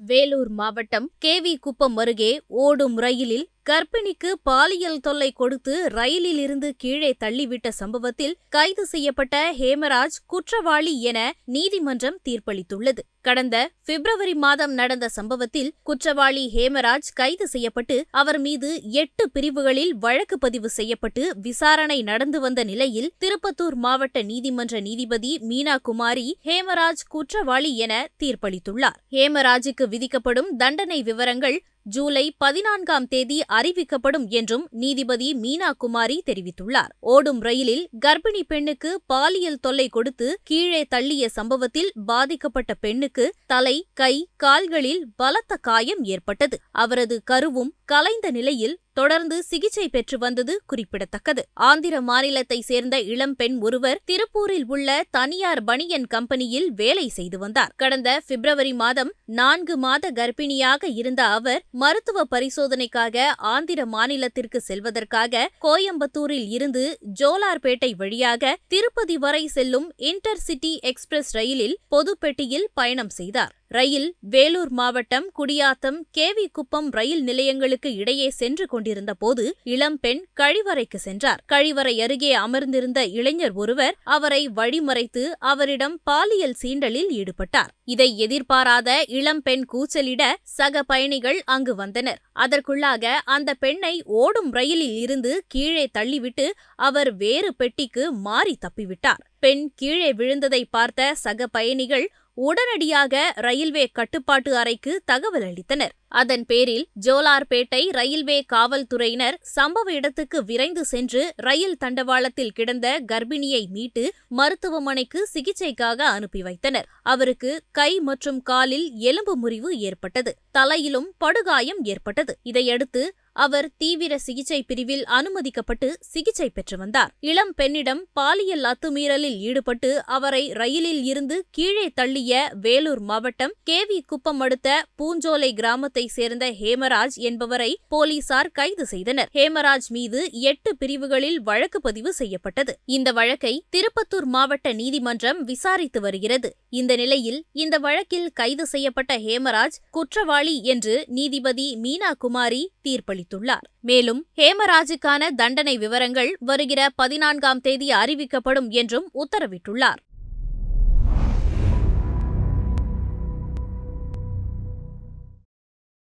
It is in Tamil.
வேலூர் மாவட்டம் கேவி குப்பம் அருகே ஓடும் ரயிலில் கர்ப்பிணிக்கு பாலியல் தொல்லை கொடுத்து ரயிலில் இருந்து கீழே தள்ளிவிட்ட சம்பவத்தில் கைது செய்யப்பட்ட ஹேமராஜ் குற்றவாளி என நீதிமன்றம் தீர்ப்பளித்துள்ளது. கடந்த பிப்ரவரி மாதம் நடந்த சம்பவத்தில் குற்றவாளி ஹேமராஜ் கைது செய்யப்பட்டு அவர் மீது எட்டு பிரிவுகளில் வழக்கு பதிவு செய்யப்பட்டு விசாரணை நடந்து வந்த நிலையில் திருப்பத்தூர் மாவட்ட நீதிமன்ற நீதிபதி மீனா குமாரி ஹேமராஜ் குற்றவாளி என தீர்ப்பளித்துள்ளார். ஹேமராஜுக்கு விதிக்கப்படும் தண்டனை விவரங்கள் ஜூலை பதினான்காம் தேதி அறிவிக்கப்படும் என்றும் நீதிபதி மீனா குமாரி தெரிவித்துள்ளார். ஓடும் ரயிலில் கர்ப்பிணி பெண்ணுக்கு பாலியல் தொல்லை கொடுத்து கீழே தள்ளிய சம்பவத்தில் பாதிக்கப்பட்ட பெண்ணுக்கு தலை கை கால்களில் பலத்த காயம் ஏற்பட்டது. அவரது கருவும் கலைந்த நிலையில் தொடர்ந்து சிகிச்சை பெற்று வந்தது குறிப்பிடத்தக்கது. ஆந்திர மாநிலத்தை சேர்ந்த இளம்பெண் ஒருவர் திருப்பூரில் உள்ள தனியார் பனியன் கம்பெனியில் வேலை செய்து வந்தார். கடந்த பிப்ரவரி மாதம் நான்கு மாத கர்ப்பிணியாக இருந்த அவர் மருத்துவ பரிசோதனைக்காக ஆந்திர மாநிலத்திற்கு செல்வதற்காக கோயம்புத்தூரில் இருந்து ஜோலார்பேட்டை வழியாக திருப்பதி வரை செல்லும் இன்டர்சிட்டி எக்ஸ்பிரஸ் ரயிலில் பொதுப்பெட்டியில் பயணம் செய்தார். ரயில் வேலூர் மாவட்டம் குடியாத்தம் கேவி குப்பம் ரயில் நிலையங்களுக்கு இடையே சென்று கொண்டிருந்த போது இளம்பெண் கழிவறைக்கு சென்றார். கழிவறை அருகே அமர்ந்திருந்த இளைஞர் ஒருவர் அவரை வழிமறைத்து அவரிடம் பாலியல் சீண்டலில் ஈடுபட்டார். இதை எதிர்பாராத இளம்பெண் கூச்சலிட சக பயணிகள் அங்கு வந்தனர். அதற்குள்ளாக அந்த பெண்ணை ஓடும் ரயிலில் இருந்து கீழே தள்ளிவிட்டு அவர் வேறு பெட்டிக்கு மாறி தப்பிவிட்டார். பெண் கீழே விழுந்ததை பார்த்த சக பயணிகள் உடனடியாக ரயில்வே கட்டுப்பாட்டு அறைக்கு தகவல் அளித்தனர். அதன் பேரில் ஜோலார்பேட்டை ரயில்வே காவல்துறையினர் சம்பவ இடத்துக்கு விரைந்து சென்று ரயில் தண்டவாளத்தில் கிடந்த கர்ப்பிணியை மீட்டு மருத்துவமனைக்கு சிகிச்சைக்காக அனுப்பி வைத்தனர். அவருக்கு கை மற்றும் காலில் எலும்பு முறிவு ஏற்பட்டது. தலையிலும் படுகாயம் ஏற்பட்டது. இதையடுத்து அவர் தீவிர சிகிச்சை பிரிவில் அனுமதிக்கப்பட்டு சிகிச்சை பெற்று வந்தார். இளம் பெண்ணிடம் பாலியல் அத்துமீறலில் ஈடுபட்டு அவரை ரயிலில் இருந்து கீழே தள்ளிய வேலூர் மாவட்டம் கேவி குப்பம் அடுத்த பூஞ்சோலை கிராமத்தை சேர்ந்த ஹேமராஜ் என்பவரை போலீசார் கைது செய்தனர். ஹேமராஜ் மீது எட்டு பிரிவுகளில் வழக்கு பதிவு செய்யப்பட்டது. இந்த வழக்கை திருப்பத்தூர் மாவட்ட நீதிமன்றம் விசாரித்து வருகிறது. இந்த நிலையில் இந்த வழக்கில் கைது செய்யப்பட்ட ஹேமராஜ் குற்றவாளி என்று நீதிபதி மீனா குமாரி தீர்ப்பளித்துள்ளார். மேலும் ஹேமராஜுக்கான தண்டனை விவரங்கள் வருகிற பதினான்காம் தேதி அறிவிக்கப்படும் என்றும் உத்தரவிட்டுள்ளார்.